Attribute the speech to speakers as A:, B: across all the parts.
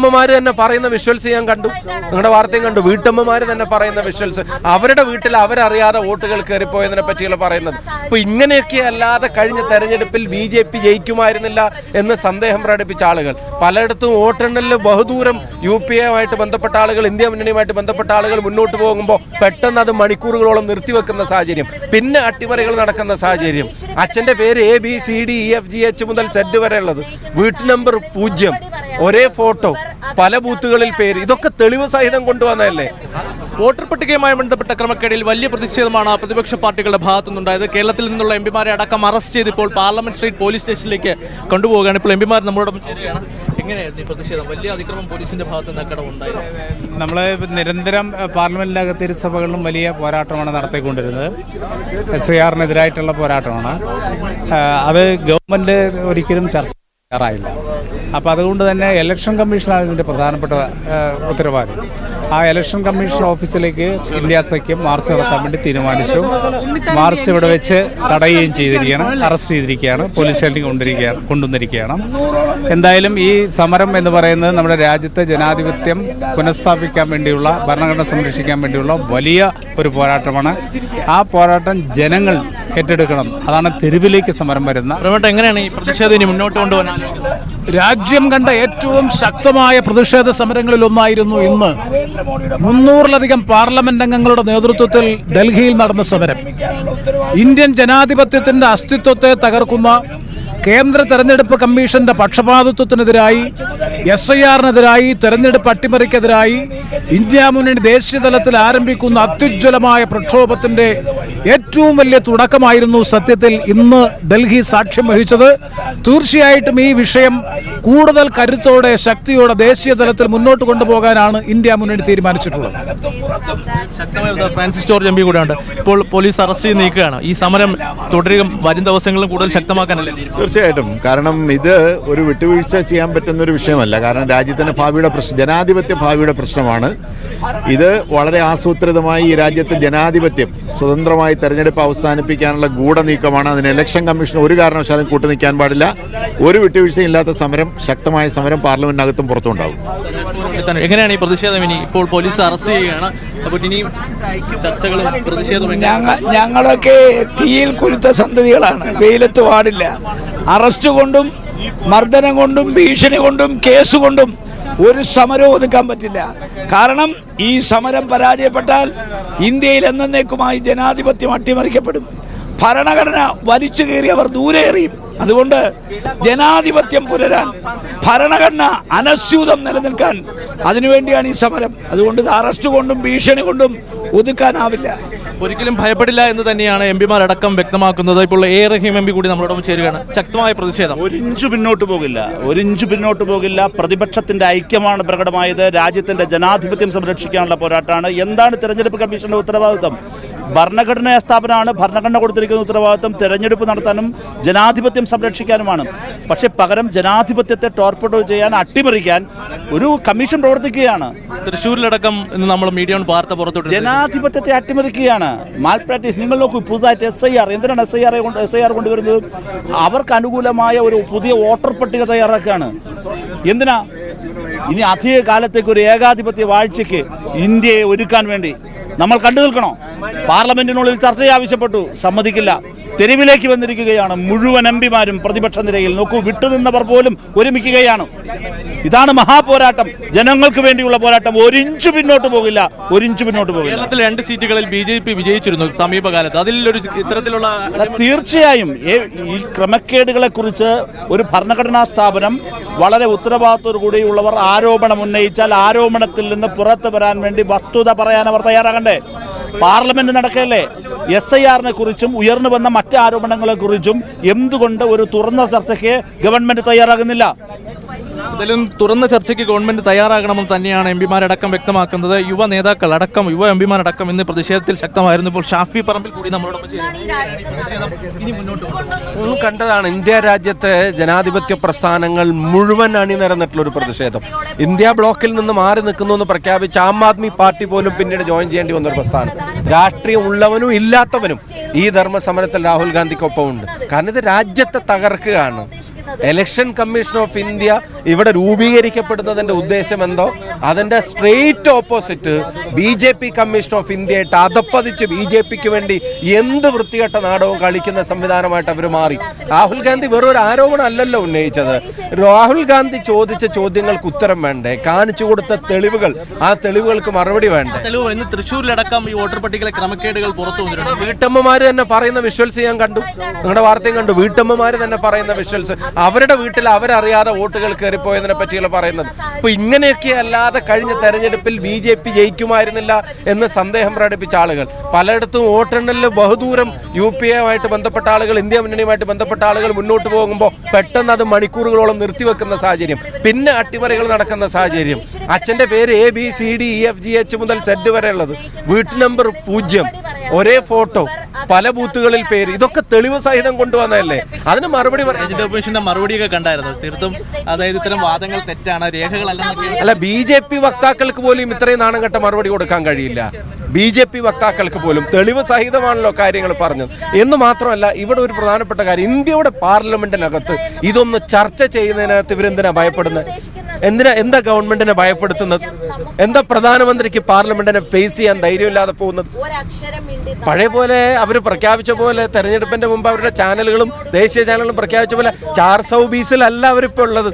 A: വീട്ടമ്മമാർ തന്നെ പറയുന്ന വിഷ്വൽസ് ഞാൻ കണ്ടു. നിങ്ങളുടെ വാർത്തയും കണ്ടു. വീട്ടമ്മമാർ തന്നെ പറയുന്ന വിഷ്വൽസ് അവരുടെ വീട്ടിൽ അവരറിയാതെ വോട്ടുകൾ കയറിപ്പോയതിനെ പറ്റിയുള്ള പറയുന്നത്. അപ്പൊ ഇങ്ങനെയൊക്കെ അല്ലാതെ കഴിഞ്ഞ തെരഞ്ഞെടുപ്പിൽ ബി ജെ പി ജയിക്കുമായിരുന്നില്ല എന്ന് സന്ദേഹം പ്രകടിപ്പിച്ച ആളുകൾ. പലയിടത്തും വോട്ടെണ്ണലിൽ ബഹുദൂരം യു പി എമായിട്ട് ബന്ധപ്പെട്ട ആളുകൾ ഇന്ത്യ മുന്നണിയുമായിട്ട് ബന്ധപ്പെട്ട ആളുകൾ മുന്നോട്ട് പോകുമ്പോൾ പെട്ടെന്ന് അത് മണിക്കൂറുകളോളം നിർത്തിവെക്കുന്ന സാഹചര്യം. പിന്നെ അട്ടിമറികൾ നടക്കുന്ന സാഹചര്യം. അച്ഛന്റെ പേര് A B C D E F G H മുതൽ സെഡ് വരെ ഉള്ളത് വീട്ടു നമ്പർ പൂജ്യം. ഒരേ ഫോട്ടോ പല ബൂത്തുകളിൽ പേര് ഇതൊക്കെ തെളിവ് സഹിതം കൊണ്ടുവന്നതല്ലേ?
B: വോട്ടർ പട്ടികയുമായി ബന്ധപ്പെട്ട ക്രമക്കേടിൽ വലിയ പ്രതിഷേധമാണ് പ്രതിപക്ഷ പാർട്ടികളുടെ ഭാഗത്തുനിന്നുണ്ടായത്. കേരളത്തിൽ നിന്നുള്ള എം പിമാരെ അടക്കം അറസ്റ്റ് ചെയ്ത് ഇപ്പോൾ പാർലമെന്റ് സ്ട്രീറ്റ് പോലീസ് സ്റ്റേഷനിലേക്ക് കൊണ്ടുപോവുകയാണ്. ഇപ്പോൾ എം പിമാർ നമ്മളോടൊപ്പം ചേരുകയാണ്. എങ്ങനെയായിരുന്നു ഈ പ്രതിഷേധം? വലിയ അതിക്രമം പോലീസിന്റെ ഭാഗത്ത് നിന്നൊക്കെ ഉണ്ടായിരുന്നു
C: നമ്മൾ നിരന്തരം പാർലമെന്റിനകത്ത് ഇരുസഭകളിലും വലിയ പോരാട്ടമാണ് നടത്തിക്കൊണ്ടിരുന്നത്. എസ് ഐ ആറിനെതിരായിട്ടുള്ള പോരാട്ടമാണ്. അത് ഗവൺമെന്റ് ഒരിക്കലും ചർച്ച ചെയ്യാറായില്ല. അപ്പോൾ അതുകൊണ്ട് തന്നെ ഇലക്ഷൻ കമ്മീഷനാണ് ഇതിന്റെ പ്രധാനപ്പെട്ട ഉത്തരവാദിത്വം ഉത്തരവാദി. ആ ഇലക്ഷൻ കമ്മീഷൻ ഓഫീസിലേക്ക് ഇന്ത്യ സഖ്യം മാർച്ച് നടത്താൻ വേണ്ടി തീരുമാനിച്ചു. മാർച്ച് ഇവിടെ വെച്ച് തടയുകയും ചെയ്തിരിക്കുകയാണ് അറസ്റ്റ് ചെയ്തിരിക്കുകയാണ് പോലീസ് സ്റ്റേഷനിൽ കൊണ്ടിരിക്കുകയാണ് കൊണ്ടുവന്നിരിക്കുകയാണ്. എന്തായാലും ഈ സമരം എന്ന് പറയുന്നത് നമ്മുടെ രാജ്യത്തെ ജനാധിപത്യം പുനഃസ്ഥാപിക്കാൻ വേണ്ടിയുള്ള ഭരണഘടന സംരക്ഷിക്കാൻ വേണ്ടിയുള്ള വലിയ ഒരു പോരാട്ടമാണ്. ആ പോരാട്ടം ജനങ്ങൾ ഏറ്റെടുക്കണം. അതാണ് തെരുവിലേക്ക് സമരം വരുന്ന.
B: എങ്ങനെയാണ് ഈ പ്രതിഷേധം മുന്നോട്ട് കൊണ്ടുപോകാൻ
D: രാജ്യം കണ്ട ഏറ്റവും ശക്തമായ പ്രതിഷേധ സമരങ്ങളിൽ ഒന്നായിരുന്നു ഇന്ന്. മുന്നൂറിലധികം പാർലമെന്റ് അംഗങ്ങളുടെ നേതൃത്വത്തിൽ ഡൽഹിയിൽ നടന്ന സമരം. ഇന്ത്യൻ ജനാധിപത്യത്തിന്റെ അസ്തിത്വത്തെ തകർക്കുന്ന കേന്ദ്ര തെരഞ്ഞെടുപ്പ് കമ്മീഷന്റെ പക്ഷപാതിത്വത്തിനെതിരായി എസ് ഐ ആറിനെതിരായി തെരഞ്ഞെടുപ്പ് അട്ടിമറിക്കെതിരായി ഇന്ത്യ മുന്നണി ദേശീയതലത്തിൽ ആരംഭിക്കുന്ന അത്യുജ്വലമായ പ്രക്ഷോഭത്തിന്റെ ഏറ്റവും വലിയ തുടക്കമായിരുന്നു സത്യത്തിൽ ഇന്ന് ഡൽഹി സാക്ഷ്യം വഹിച്ചത്. തീർച്ചയായിട്ടും ഈ വിഷയം കൂടുതൽ കരുത്തോടെ ശക്തിയോടെ ദേശീയ തലത്തിൽ മുന്നോട്ട് കൊണ്ടുപോകാനാണ് ഇന്ത്യ മുന്നണി തീരുമാനിച്ചിട്ടുള്ളത്.
B: ഫ്രാൻസിസ് ജോർജ് എം പി കൂടെയുണ്ട്. ഇപ്പോൾ പോലീസ് അറസ്റ്റ് ചെയ്ത് നീക്കുകയാണ് ഈ സമരം തുടരുകയും വരും ദിവസങ്ങളിലും കൂടുതൽ ശക്തമാക്കാനല്ലേ
E: തീർച്ചയായിട്ടും. കാരണം ഇത് ഒരു വിട്ടുവീഴ്ച ചെയ്യാൻ പറ്റുന്ന ഒരു വിഷയമല്ല. കാരണം രാജ്യത്തിന്റെ ഭാവിയുടെ പ്രശ്നം ജനാധിപത്യ ഭാവിയുടെ പ്രശ്നമാണ്. ഇത് വളരെ ആസൂത്രിതമായി ഈ രാജ്യത്ത് ജനാധിപത്യം സ്വതന്ത്രമായി തെരഞ്ഞെടുപ്പ് അവസാനിപ്പിക്കാനുള്ള ഗൂഢനീക്കമാണ്. അതിന് ഇലക്ഷൻ കമ്മീഷൻ ഒരു കാരണവശാലും കൂട്ടുനിൽക്കാൻ പാടില്ല. ഒരു വിട്ടുവീഴ്ചയും ഇല്ലാത്ത സമരം ശക്തമായ സമരം പാർലമെന്റിനകത്തും
B: പുറത്തുണ്ടാവും. എങ്ങനെയാണ് ഈ പ്രതിഷേധം ഇനി ഇപ്പോൾ പോലീസ് അറസ്റ്റ് ചെയ്യുകയാണ്? അപ്പോൾ ഇനിയും
F: ഞങ്ങ ഞങ്ങളൊക്കെ തീയിൽ കുരുത്ത സന്തതികളാണ്. വെയിലത്ത് പാടില്ല അറസ്റ്റ് കൊണ്ടും മർദ്ദനം കൊണ്ടും ഭീഷണി കൊണ്ടും കേസ് കൊണ്ടും ഒരു സമരവും ഒതുക്കാൻ പറ്റില്ല. കാരണം ഈ സമരം പരാജയപ്പെട്ടാൽ ഇന്ത്യയിൽ എന്നേക്കുമായി ജനാധിപത്യം അട്ടിമറിക്കപ്പെടും. ഭരണഘടന വലിച്ചു കയറിയവർ ദൂരെ എറിയും. അതുകൊണ്ട് ജനാധിപത്യം പുലരാൻ ഭരണഘടന അനസ്യൂതം നിലനിൽക്കാൻ അതിനുവേണ്ടിയാണ് ഈ സമരം. അതുകൊണ്ട് ഇത് അറസ്റ്റ് കൊണ്ടും ഭീഷണി കൊണ്ടും ഒതുക്കാനാവില്ല.
B: ഒരിക്കലും ഭയപ്പെടില്ല എന്ന് തന്നെയാണ് എം പിമാരടക്കം വ്യക്തമാക്കുന്നത്. ഇപ്പോൾ എ റഹീം എം പി കൂടി നമ്മളോടൊപ്പം ചേരുകയാണ്. ശക്തമായ പ്രതിഷേധം.
G: ഒരു ഇഞ്ച് പിന്നോട്ട് പോകില്ല. ഒരു ഇഞ്ച് പിന്നോട്ട് പോകില്ല. പ്രതിപക്ഷത്തിന്റെ ഐക്യമാണ് പ്രകടമായത്. രാജ്യത്തിന്റെ ജനാധിപത്യം സംരക്ഷിക്കാനുള്ള പോരാട്ടമാണ്. എന്താണ് തെരഞ്ഞെടുപ്പ് കമ്മീഷന്റെ ഉത്തരവാദിത്വം? ഭരണഘടനാ സ്ഥാപനമാണ്. ഭരണഘടന കൊടുത്തിരിക്കുന്ന ഉത്തരവാദിത്വം തെരഞ്ഞെടുപ്പ് നടത്താനും ജനാധിപത്യം സംരക്ഷിക്കാനുമാണ്. പക്ഷേ പകരം ജനാധിപത്യത്തെ ടോർപ്പഡോ ചെയ്യാൻ അട്ടിമറിക്കാൻ ഒരു കമ്മീഷൻ പ്രവർത്തിക്കുകയാണ്.
B: തൃശ്ശൂരിലടക്കം ഇന്ന് നമ്മൾ മീഡിയ വാർത്ത പുറത്തുവിട്ടു
G: ജനാധിപത്യത്തെ അട്ടിമറിക്കുകയാണ്. മാൽ പ്രാക്ടീസ് നിങ്ങൾ നോക്കൂ പുതുതായിട്ട് എസ് ഐ ആർ എന്തിനാണ് എസ് ഐ ആർ കൊണ്ട് എസ് ഐ ആർ കൊണ്ടുവരുന്നത്? അവർക്ക് അനുകൂലമായ ഒരു പുതിയ വോട്ടർ പട്ടിക തയ്യാറാക്കുകയാണ്. എന്തിനാ? ഇനി അധിക കാലത്തേക്ക് ഒരു ഏകാധിപത്യ വാഴ്ചയ്ക്ക് ഇന്ത്യയെ ഒരുക്കാൻ വേണ്ടി. നമ്മൾ കണ്ടു നിൽക്കണോ? പാർലമെന്റിനുള്ളിൽ ചർച്ച ആവശ്യപ്പെട്ടു. സമ്മതിക്കില്ല. തെരുവിലേക്ക് വന്നിരിക്കുകയാണ്. മുഴുവൻ എം പിമാരും പ്രതിപക്ഷ നിരയിൽ നോക്കൂ വിട്ടുനിന്നവർ പോലും ഒരുമിക്കുകയാണ്. ഇതാണ് മഹാപോരാട്ടം. ജനങ്ങൾക്ക് വേണ്ടിയുള്ള പോരാട്ടം. ഒരിഞ്ചു പിന്നോട്ട് പോകില്ല. ഒരിഞ്ചു പിന്നോട്ട് പോകില്ല.
B: കേരളത്തിൽ രണ്ട് സീറ്റുകളിൽ ബി ജെ പി വിജയിച്ചിരുന്നു സമീപകാലത്ത്. അതിൽ ഒരു ഇത്തരത്തിലുള്ള
G: തീർച്ചയായും. ഈ ക്രമക്കേടുകളെ കുറിച്ച് ഒരു ഭരണഘടനാ സ്ഥാപനം വളരെ ഉത്തരവാദിത്തോടു കൂടിയുള്ളവർ ആരോപണം ഉന്നയിച്ചാൽ ആരോപണത്തിൽ നിന്ന് പുറത്തു വരാൻ വേണ്ടി വസ്തുത പറയാൻ അവർ തയ്യാറാകണ്ടേ? പാർലമെന്റ് നടക്കല്ലേ? എസ് ഐ ആറിനെ കുറിച്ചും ഉയർന്നു വന്ന മറ്റ് ആരോപണങ്ങളെ കുറിച്ചും എന്തുകൊണ്ട് ഒരു തുറന്ന ചർച്ചയ്ക്ക് ഗവൺമെന്റ് തയ്യാറാകുന്നില്ല?
B: ഇതിലും തുറന്ന ചർച്ചയ്ക്ക് ഗവൺമെന്റ് തയ്യാറാകണമെന്ന് തന്നെയാണ് എം പിമാരടക്കം വ്യക്തമാക്കുന്നത്. യുവ നേതാക്കൾ അടക്കം യുവ എം പിമാരടക്കം ഇന്ന് പ്രതിഷേധത്തിൽ ശക്തമായിരുന്നു. ഇപ്പോൾ ഷാഫി പറമ്പിൽ കൂടി നമ്മളോടൊപ്പം കൊണ്ടുപോകും
A: കണ്ടതാണ് ഇന്ത്യ രാജ്യത്തെ ജനാധിപത്യ പ്രസ്ഥാനങ്ങൾ മുഴുവൻ അണിനിരന്നിട്ടുള്ള ഒരു പ്രതിഷേധം. ഇന്ത്യ ബ്ലോക്കിൽ നിന്ന് മാറി നിൽക്കുന്നു എന്ന് പ്രഖ്യാപിച്ച ആം ആദ്മി പാർട്ടി പോലും പിന്നീട് ജോയിൻ ചെയ്യേണ്ടി വന്ന ഒരു പ്രസ്ഥാനം. രാഷ്ട്രീയം ഉള്ളവനും ഇല്ലാത്തവനും ഈ ധർമ്മ സമരത്തിൽ രാഹുൽ ഗാന്ധിക്കൊപ്പം ഉണ്ട് കാരണം ഇത് രാജ്യത്തെ തകർക്കുകയാണ്. ഇലക്ഷൻ കമ്മീഷൻ ഓഫ് ഇന്ത്യ ഇവിടെ രൂപീകരിക്കപ്പെടുന്നതിന്റെ ഉദ്ദേശം എന്തോ അതിന്റെ straight opposite B J P commission of ഇന്ത്യയായിട്ട് അതപ്പതിച്ച് ബി ജെ പിക്ക് വേണ്ടി എന്ത് വൃത്തികെട്ട നാടകവും കളിക്കുന്ന സംവിധാനമായിട്ട് അവർ മാറി. രാഹുൽ ഗാന്ധി വെറൊരു ആരോപണം അല്ലല്ലോ ഉന്നയിച്ചത്. രാഹുൽ ഗാന്ധി ചോദിച്ച ചോദ്യങ്ങൾക്ക് ഉത്തരം വേണ്ടേ? കാണിച്ചു കൊടുത്ത തെളിവുകൾ ആ തെളിവുകൾക്ക് മറുപടി വേണ്ടേ?
B: തെളിവ് ഇന്ന് തൃശ്ശൂരിലടക്കം ഈ വോട്ടർ പട്ടികയിലെ ക്രമക്കേടുകൾ പുറത്തു വന്നിട്ടുണ്ട്.
A: വീട്ടമ്മമാർ തന്നെ പറയുന്ന വിഷ്വൽസ് ഞാൻ കണ്ടു. നിങ്ങളുടെ വാർത്തയും കണ്ടു. വീട്ടമ്മമാർ തന്നെ പറയുന്ന വിഷ്വൽസ് അവരുടെ വീട്ടിൽ അവരറിയാതെ വോട്ടുകൾ കയറിപ്പോയതിനെ പറ്റിയുള്ള പറയുന്നത്. അപ്പൊ ഇങ്ങനെയൊക്കെ അല്ലാതെ കഴിഞ്ഞ തെരഞ്ഞെടുപ്പിൽ ബി ജെ പി ജയിക്കുമായിരുന്നില്ല എന്ന് സന്ദേഹം പ്രകടിപ്പിച്ച ആളുകൾ. പലയിടത്തും വോട്ടെണ്ണലിൽ ബഹുദൂരം യു പി എമായിട്ട് ബന്ധപ്പെട്ട ആളുകൾ ഇന്ത്യ മുന്നണിയുമായിട്ട് ബന്ധപ്പെട്ട ആളുകൾ മുന്നോട്ട് പോകുമ്പോൾ പെട്ടെന്ന് അത് മണിക്കൂറുകളോളം നിർത്തിവെക്കുന്ന സാഹചര്യം. പിന്നെ അട്ടിമറികൾ നടക്കുന്ന സാഹചര്യം. അച്ഛന്റെ പേര് A B C D E F G H മുതൽ സെഡ് വരെ ഉള്ളത് വീട്ടു നമ്പർ പൂജ്യം. ഒരേ ഫോട്ടോ പല ബൂത്തുകളിൽ പേര് ഇതൊക്കെ തെളിവ് സഹിതം കൊണ്ടുവന്നതല്ലേ? അതിന് മറുപടി
B: ഓപ്പറേഷന്റെ മറുപടിയൊക്കെ കണ്ടായിരുന്നു. തീർത്തും അതായത് ഇത്തരം വാദങ്ങൾ തെറ്റാണ്. രേഖകളല്ല
A: അല്ല ബി ജെ പി വക്താക്കൾക്ക് പോലും ഇത്രയും നാണം കെട്ട മറുപടി കൊടുക്കാൻ കഴിയില്ല. ബി ജെ പി വക്താക്കൾക്ക് പോലും തെളിവ് സഹിതമാണല്ലോ കാര്യങ്ങൾ പറഞ്ഞത്. എന്ന് മാത്രമല്ല ഇവിടെ ഒരു പ്രധാനപ്പെട്ട കാര്യം. ഇന്ത്യയുടെ പാർലമെന്റിനകത്ത് ഇതൊന്ന് ചർച്ച ചെയ്യുന്നതിനകത്ത് ഇവരെന്തിനാ ഭയപ്പെടുന്നത്? എന്തിനാ എന്താ ഗവൺമെന്റിനെ ഭയപ്പെടുത്തുന്നത്? എന്താ പ്രധാനമന്ത്രിക്ക് പാർലമെന്റിനെ ഫേസ് ചെയ്യാൻ ധൈര്യമില്ലാതെ പോകുന്നത്? പഴയ പോലെ അവർ പ്രഖ്യാപിച്ച പോലെ തെരഞ്ഞെടുപ്പിന്റെ മുമ്പ് അവരുടെ ചാനലുകളും ദേശീയ ചാനലുകളും പ്രഖ്യാപിച്ച പോലെ ചാർ സൗബീസിലല്ല അവരിപ്പോ ഉള്ളത്.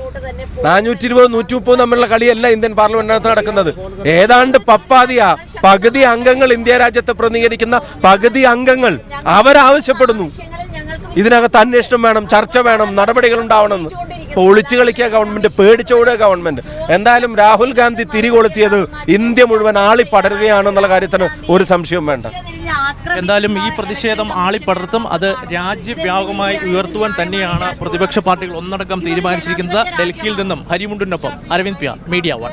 A: നാനൂറ്റി ഇരുപത് നൂറ്റി മുപ്പത് തമ്മിലുള്ള കളിയല്ല ഇന്ത്യൻ പാർലമെന്റിനകത്ത് നടക്കുന്നത്. ഏതാണ്ട് പപ്പാതിയാ. പകുതി അംഗങ്ങൾ ഇന്ത്യ രാജ്യത്തെ പ്രതികരിക്കുന്ന പകുതി അംഗങ്ങൾ അവരാവശ്യപ്പെടുന്നു. ഇതിനകത്ത് അന്വേഷണം വേണം ചർച്ച വേണം നടപടികൾ ഉണ്ടാവണമെന്ന് ഒളിച്ചു കളിക്കുക ഗവൺമെന്റ് പേടിച്ചോടുക ഗവൺമെന്റ്. എന്തായാലും രാഹുൽ ഗാന്ധി തിരികൊളുത്തിയത് ഇന്ത്യ മുഴുവൻ ആളി പടരുകയാണെന്നുള്ള കാര്യത്തിന് ഒരു സംശയവും വേണ്ട.
B: എന്തായാലും ഈ പ്രതിഷേധം ആളിപ്പടർത്തും. അത് രാജ്യവ്യാപകമായി ഉയർത്തുവാൻ തന്നെയാണ് പ്രതിപക്ഷ പാർട്ടികൾ ഒന്നടക്കം തീരുമാനിച്ചിരിക്കുന്നത്. ഡൽഹിയിൽ നിന്നും ഹരിമുണ്ടിനൊപ്പം അരവിന്ദ് പ്യാർ മീഡിയ വൺ.